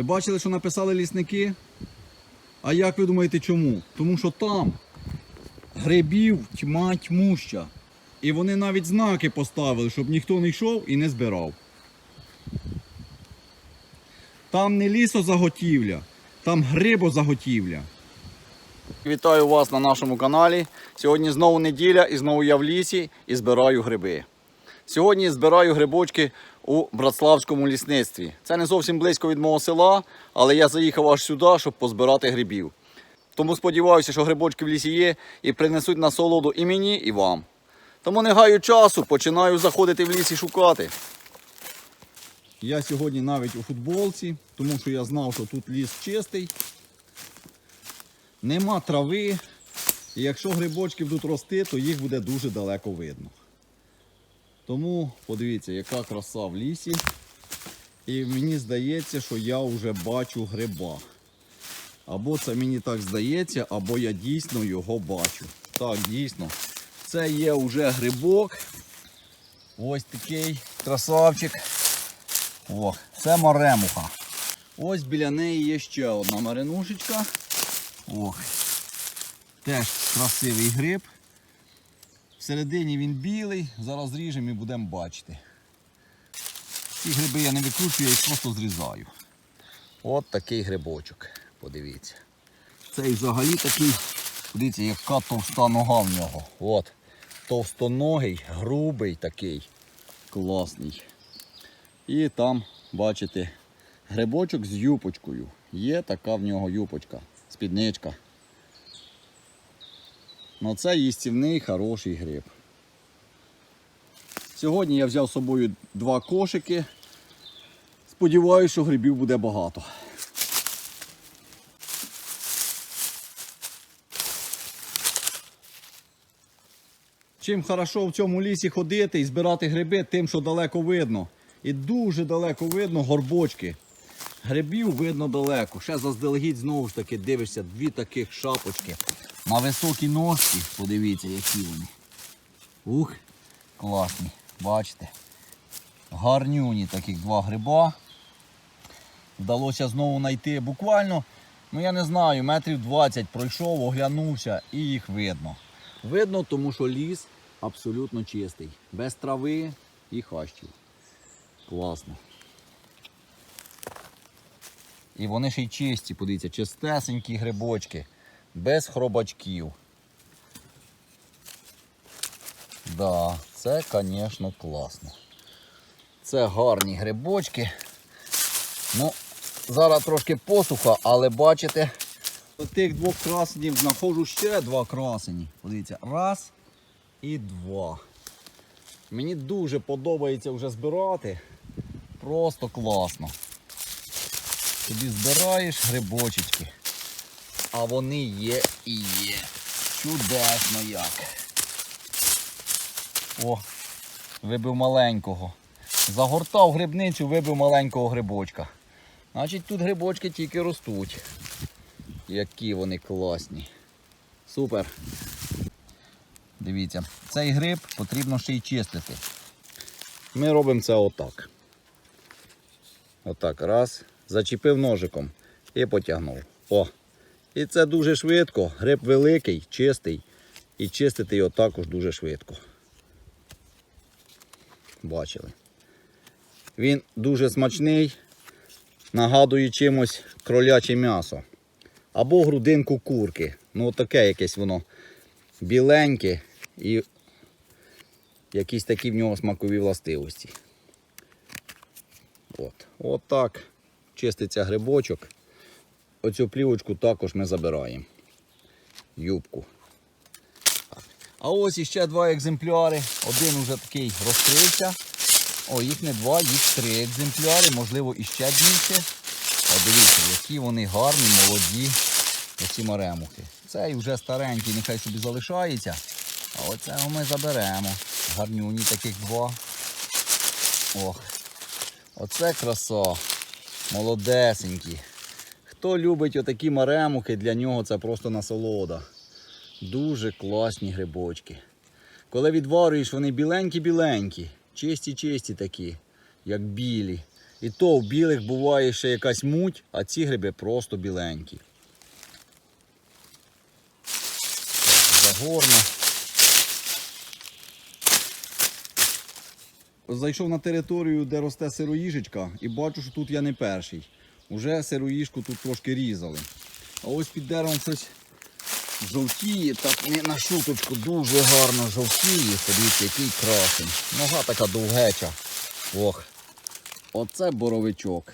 Ви бачили, що написали лісники? А як ви думаєте чому? Тому що там грибів тьма тьмуща. І вони навіть знаки поставили, щоб ніхто не йшов і не збирав. Там не лісозаготівля, там грибозаготівля. Вітаю вас на нашому каналі. Сьогодні знову неділя і знову я в лісі і збираю гриби. Сьогодні збираю грибочки у Братславському лісництві. Це не зовсім близько від мого села, але я заїхав аж сюди, щоб позбирати грибів. Тому сподіваюся, що грибочки в лісі є і принесуть насолоду і мені, і вам. Тому не гаю часу, починаю заходити в ліс і шукати. Я сьогодні навіть у футболці, тому що я знав, що тут ліс чистий. Нема трави. І якщо грибочки будуть рости, то їх буде дуже далеко видно. Тому подивіться, яка краса в лісі. І мені здається, що я вже бачу гриба. Або це мені так здається, або я дійсно його бачу. Так, дійсно. Це є вже грибок. Ось такий красавчик. О, це маремуха. Ось біля неї є ще одна маринушечка. Ох. Теж красивий гриб. Всередині він білий, зараз ріжемо і будемо бачити. Ці гриби я не викручую, я їх просто зрізаю. От такий грибочок. Подивіться. Цей взагалі такий, подивіться, яка товста нога в нього. От. Товстоногий, грубий такий. Класний. І там, бачите, грибочок з юпочкою. Є така в нього юпочка, спідничка. Ну це їстівний хороший гриб. Сьогодні я взяв з собою два кошики. Сподіваюся, що грибів буде багато. Чим хорошо в цьому лісі ходити і збирати гриби, тим, що далеко видно. І дуже далеко видно горбочки. Грибів видно далеко. Ще заздалегідь знову ж таки дивишся дві таких шапочки. На високій ножці, подивіться, які вони. Ух, класні. Бачите? Гарнюні таких два гриба. Вдалося знову знайти буквально, ну я не знаю, метрів 20 пройшов, оглянувся і їх видно. Видно, тому що ліс абсолютно чистий. Без трави і хащів. Класно. І вони ще й чисті, подивіться, чистесенькі грибочки, без хробачків. Да, це, звісно, класно. Це гарні грибочки. Ну, зараз трошки посуха, але бачите, з тих двох красенів знаходжу ще два красені. Подивіться, раз і два. Мені дуже подобається вже збирати. Просто класно. Тобі збираєш грибочечки, а вони є і є. Чудесно як. О, вибив маленького. Загортав грибницю, вибив маленького грибочка. Значить тут грибочки тільки ростуть. Які вони класні. Супер. Дивіться, цей гриб потрібно ще й чистити. Ми робимо це отак. Отак, раз. Зачепив ножиком і потягнув. О! І це дуже швидко. Гриб великий, чистий. І чистити його також дуже швидко. Бачили. Він дуже смачний, нагадує чимось кроляче м'ясо. Або грудинку курки. Ну, таке якесь воно біленьке і якісь такі в нього смакові властивості. От. От так чиститься грибочок. Оцю плівочку також ми забираємо. Юбку. А ось іще два екземпляри. Один уже такий розкрився. О, їх не два, їх три екземпляри, можливо, іще більше. О, дивіться, які вони гарні, молоді, оці маремухи. Цей вже старенький, нехай собі залишається. А оцього ми заберемо. Гарнюні таких два. Ох. Оце краса. Молодесенькі. Хто любить отакі маремухи, для нього це просто насолода. Дуже класні грибочки. Коли відварюєш, вони біленькі-біленькі, чисті-чисті такі, як білі. І то в білих буває ще якась муть, а ці гриби просто біленькі. Загорно. Зайшов на територію, де росте сироїжечка, і бачу, що тут я не перший. Уже сироїжку тут трошки різали. А ось під деревом щось жовтіє, так не на шуточку дуже гарно жовтіє. Подивіться, який красень. Нога така довгеча. Ох. Оце боровичок.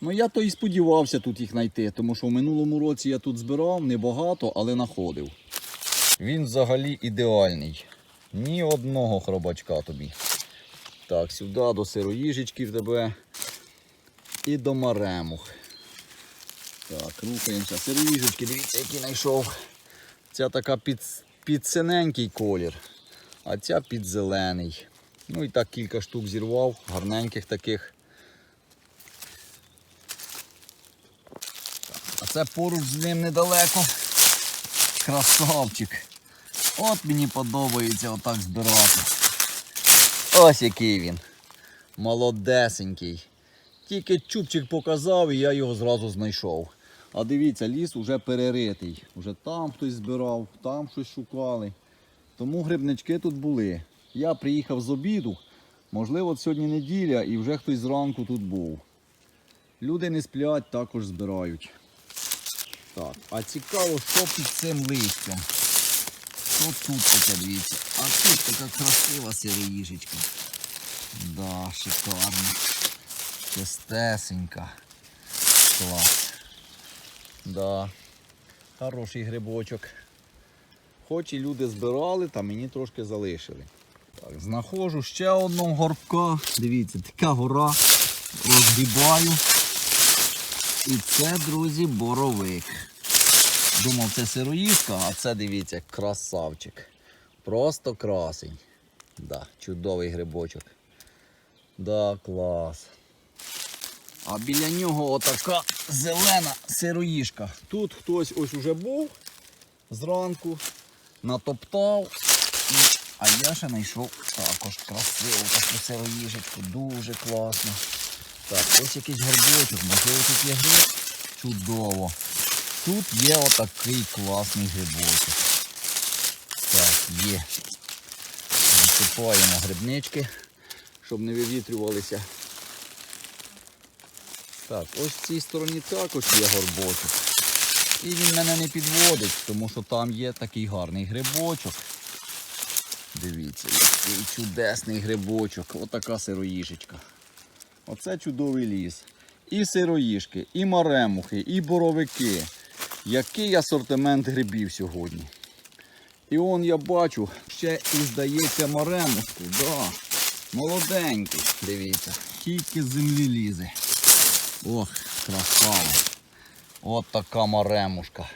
Ну я то і сподівався тут їх знайти, тому що в минулому році я тут збирав небагато, але знаходив. Він взагалі ідеальний. Ні одного хробачка тобі. Так, сюди до сироїжечки в тебе і до маремух. Так, рухаємося. Сироїжечки, дивіться, який знайшов. Ця така під, під синенький колір, а ця під зелений. Ну і так кілька штук зірвав, гарненьких таких. А це поруч з ним недалеко. Красавчик. От мені подобається отак збирати. Ось який він. Молодесенький. Тільки чубчик показав і я його зразу знайшов. А дивіться, ліс уже переритий. Уже там хтось збирав, там щось шукали. Тому грибнички тут були. Я приїхав з обіду. Можливо, от сьогодні неділя і вже хтось зранку тут був. Люди не сплять, також збирають. Так, а цікаво, що під цим листям. Що тут таке, дивіться. А тут така красива сироїжечка. Да, шикарно. Чистесенька. Клас. Да. Хороший грибочок. Хоч і люди збирали, та мені трошки залишили. Так, знаходжу ще одного горбка. Дивіться, така гора. Розгрібаю. І це, друзі, боровик. Думав, це сироїжка, а це дивіться, красавчик. Просто красень. Да, чудовий грибочок. Да, клас. А біля нього отака зелена сироїжка. Тут хтось ось уже був зранку, натоптав. А я ще знайшов також красиву таку сироїжечку. Дуже класно. Так, ось якийсь грибочок, можливо тут є гриб. Чудово. Тут є отакий класний грибочок. Так, є. Насипаємо грибнички, щоб не вивітрювалися. Так, ось в цій стороні також є горбочок. І він мене не підводить, тому що там є такий гарний грибочок. Дивіться, який чудесний грибочок. Отака сироїжечка. Оце чудовий ліс. І сироїжки, і маремухи, і боровики. Який асортимент грибів сьогодні. І он я бачу, ще і здається маремушку. Да. Молоденький. Дивіться. Тільки з землі лізе. Ох, красава. От така маремушка.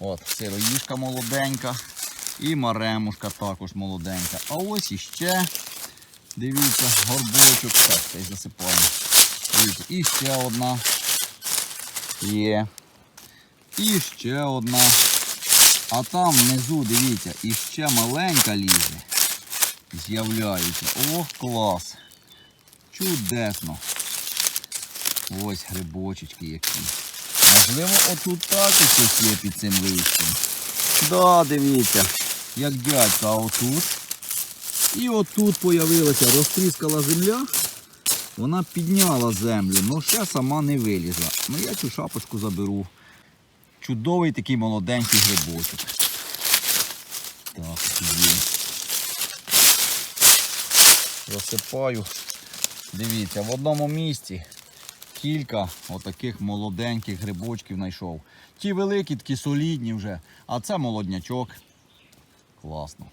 От, сироїжка молоденька. І маремушка також молоденька. А ось іще. Дивіться, горбочок. Так, цей засипаємо. Дивіться, і ще одна. Є. І ще одна. А там внизу, дивіться, іще маленька лізе. З'являється. Ох, клас. Чудесно. Ось грибочечки які. Можливо, отут також щось є під цим листям. Да, дивіться, як дядька, отут. І отут появилася, розтріскала земля. Вона підняла землю, але ще сама не вилізла. Ну я цю шапочку заберу. Чудовий такий молоденький грибочок. Так, є. Розсипаю. Дивіться, в одному місці кілька отаких молоденьких грибочків знайшов. Ті великі, такі солідні вже, а це молоднячок. Класно.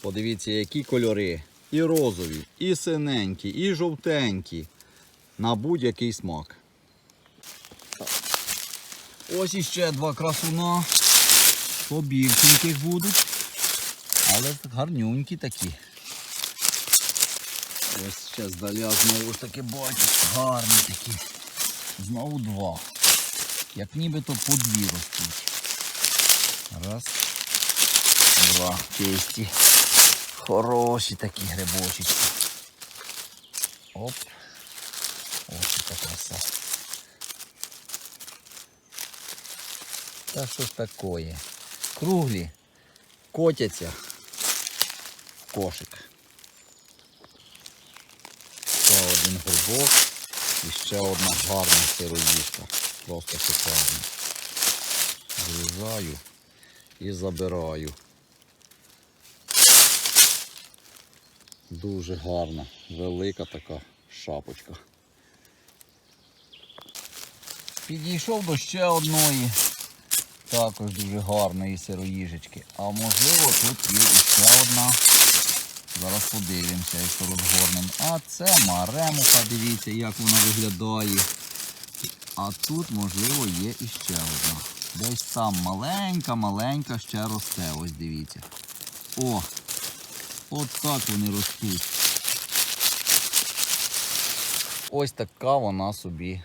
Подивіться, які кольори. І розові, і синенькі, і жовтенькі. На будь-який смак. Ось іще два красуна. Побільшеньких будуть. Але гарнюнькі такі. Ще здаля знову ж таки бачу. Гарні такі. Знову два. Як нібито по дві ростуть. Раз. Два. Чисті. Хороші такі грибочечки. Оп. Ось така краса. Та що ж такое? Круглі. Котяться в кошик. Ще один грибок і ще одна гарна сироїжка. Просто шикарна. Зрізаю і забираю. Дуже гарна, велика така шапочка. Підійшов до ще одної, також дуже гарної сироїжечки. А можливо тут є ще одна. Зараз подивимося, якщо розгорнемо. А це маремуха, дивіться, як вона виглядає. А тут, можливо, є іще одна. Десь там маленька-маленька ще росте. Ось дивіться. О! От так вони ростуть. Ось така вона собі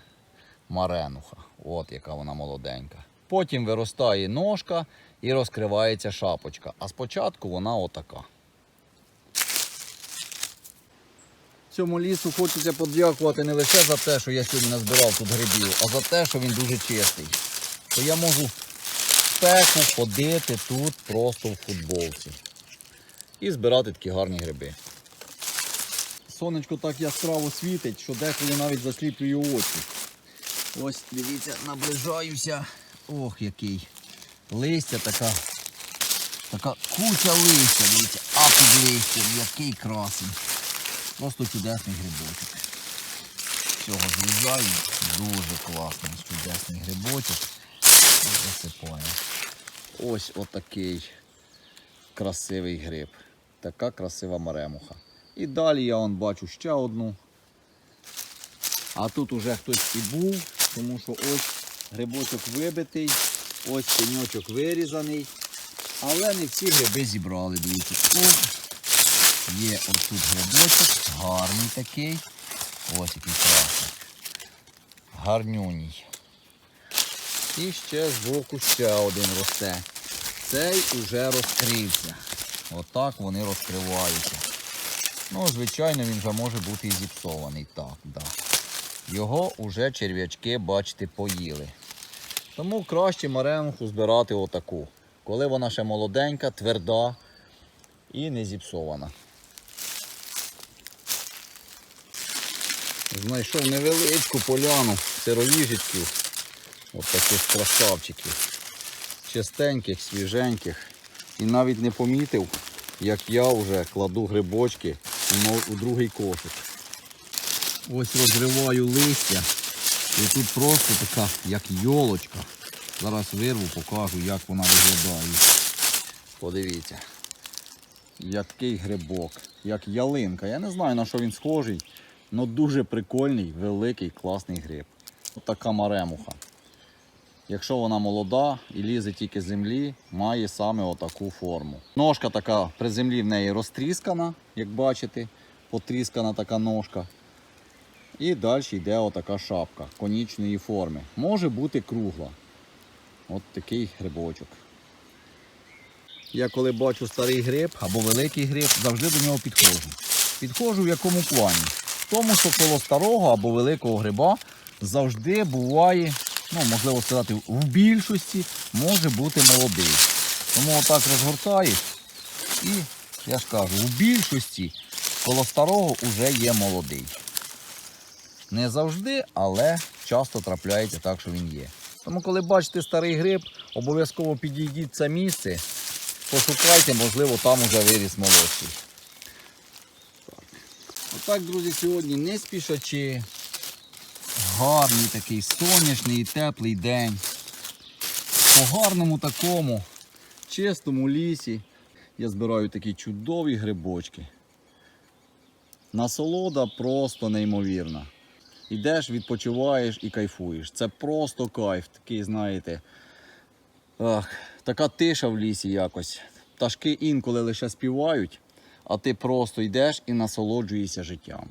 маренуха. От яка вона молоденька. Потім виростає ножка і розкривається шапочка. А спочатку вона отака. Цьому лісу хочеться подякувати не лише за те, що я сьогодні назбирав тут грибів, а за те, що він дуже чистий. Що я можу спеку ходити тут просто в футболці і збирати такі гарні гриби. Сонечко так яскраво світить, що деколи навіть засліплює очі. Ось дивіться, наближаюся. Ох, який. Листя така. Така куча листя, дивіться, а під листям, який красень. Просто чудесний грибочок. Цього зрізаю. Дуже класний, чудесний грибочок. І засипаю. Ось отакий красивий гриб. Така красива маремуха. І далі я вон бачу ще одну. А тут уже хтось і був, тому що ось грибочок вибитий, ось пеньочок вирізаний. Але не всі гриби зібрали, дивіться. Є ось тут грибочок, гарний такий. Ось який красний. Гарнюній. І ще збоку ще один росте. Цей уже розкрився. Отак вони розкриваються. Ну, звичайно, він вже може бути і зіпсований. Так, да. Його вже черв'ячки, бачите, поїли. Тому краще маремуху збирати отаку. Коли вона ще молоденька, тверда і не зіпсована. Знайшов невеличку поляну сироїжечків. От таких красавчиків. Чистеньких, свіженьких. І навіть не помітив, як я вже кладу грибочки у другий кошик. Ось розриваю листя. І тут просто така, як йолочка. Зараз вирву, покажу, як вона виглядає. Подивіться. Який грибок, як ялинка. Я не знаю на що він схожий, але дуже прикольний, великий, класний гриб. Ось така маремуха. Якщо вона молода і лізе тільки з землі, має саме отаку форму. Ножка така при землі в неї розтріскана, як бачите, потріскана така ножка. І далі йде отака шапка конічної форми. Може бути кругла. От такий грибочок. Я коли бачу старий гриб або великий гриб, завжди до нього підходжу. Підходжу в якому плані? Тому, що коло старого або великого гриба завжди буває, ну можливо сказати, в більшості може бути молодий. Тому отак розгортаєш і, я ж кажу, в більшості коло старого вже є молодий. Не завжди, але часто трапляється так, що він є. Тому, коли бачите старий гриб, обов'язково підійдіть це місце, пошукайте, можливо, там уже виріс молодший. Отак, друзі, сьогодні не спішачи. Гарний такий сонячний і теплий день. По гарному такому чистому лісі я збираю такі чудові грибочки. Насолода просто неймовірна. Ідеш, відпочиваєш і кайфуєш. Це просто кайф, такий, знаєте. Ах, така тиша в лісі якось. Пташки інколи лише співають, а ти просто йдеш і насолоджуєшся життям.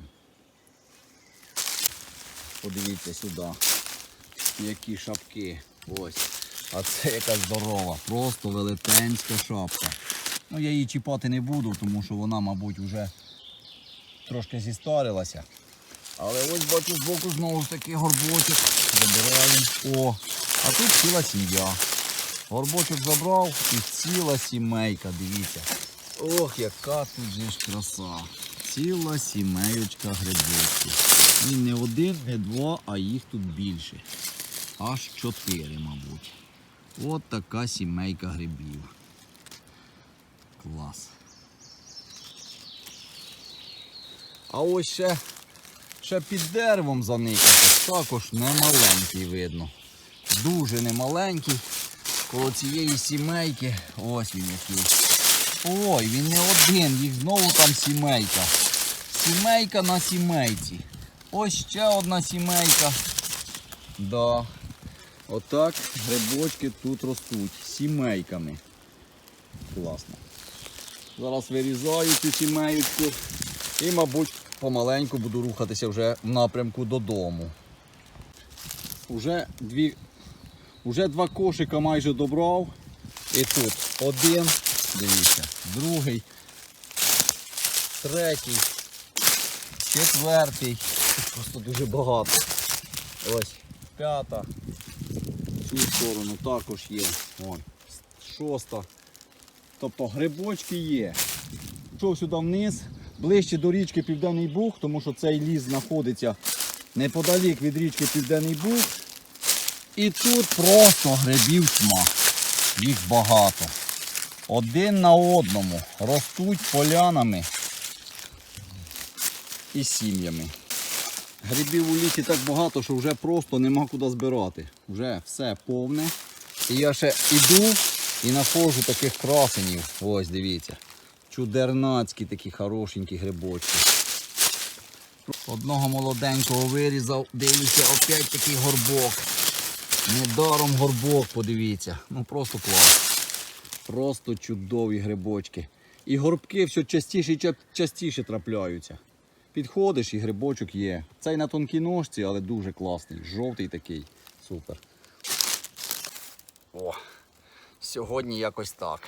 Подивіться сюди. Які шапки. Ось. А це яка здорова. Просто велетенська шапка. Ну я її чіпати не буду, тому що вона, мабуть, вже трошки зістарилася. Але ось бачу збоку знову ж таки горбочок. Забираємо. О, а тут ціла сім'я. Горбочок забрав і ціла сімейка, дивіться. Ох, яка тут же ж краса. Ціла сімейочка грибочків. І не один, не два, а їх тут більше. Аж чотири, мабуть. От така сімейка грибів. Клас. А ось ще, ще під деревом заникати. Також немаленький видно. Дуже немаленький. Коло цієї сімейки. Ось він який. Ой, він не один, їх знову там сімейка. Сімейка на сімейці. Ось ще одна сімейка. Да. Отак грибочки тут ростуть сімейками. Класно. Зараз вирізаю цю сімеєчку і, мабуть, помаленьку буду рухатися вже в напрямку додому. Уже дві, уже два кошика майже добрав. І тут один, дивіться, другий, третій, четвертий. Просто дуже багато. Ось п'ята. Цю сторону також є. Ой, шоста. Тобто грибочки є. Пішов сюди вниз, ближче до річки Південний Буг, тому що цей ліс знаходиться неподалік від річки Південний Буг. І тут просто грибів тьма. Їх багато. Один на одному ростуть полянами і сім'ями. Грибів у лісі так багато, що вже просто нема куди збирати. Вже все повне. І я ще іду і знаходжу таких красенів. Ось дивіться. Чудернацькі такі хорошенькі грибочки. Одного молоденького вирізав, дивлюся, опять такий горбок. Недаром горбок, подивіться. Ну просто клас. Просто чудові грибочки. І горбки все частіше і частіше трапляються. Підходиш і грибочок є. Цей на тонкій ножці, але дуже класний. Жовтий такий. Супер. О, сьогодні якось так.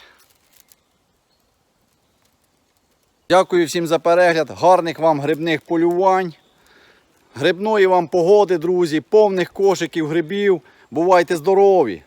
Дякую всім за перегляд. Гарних вам грибних полювань. Грибної вам погоди, друзі, повних кошиків грибів. Бувайте здорові!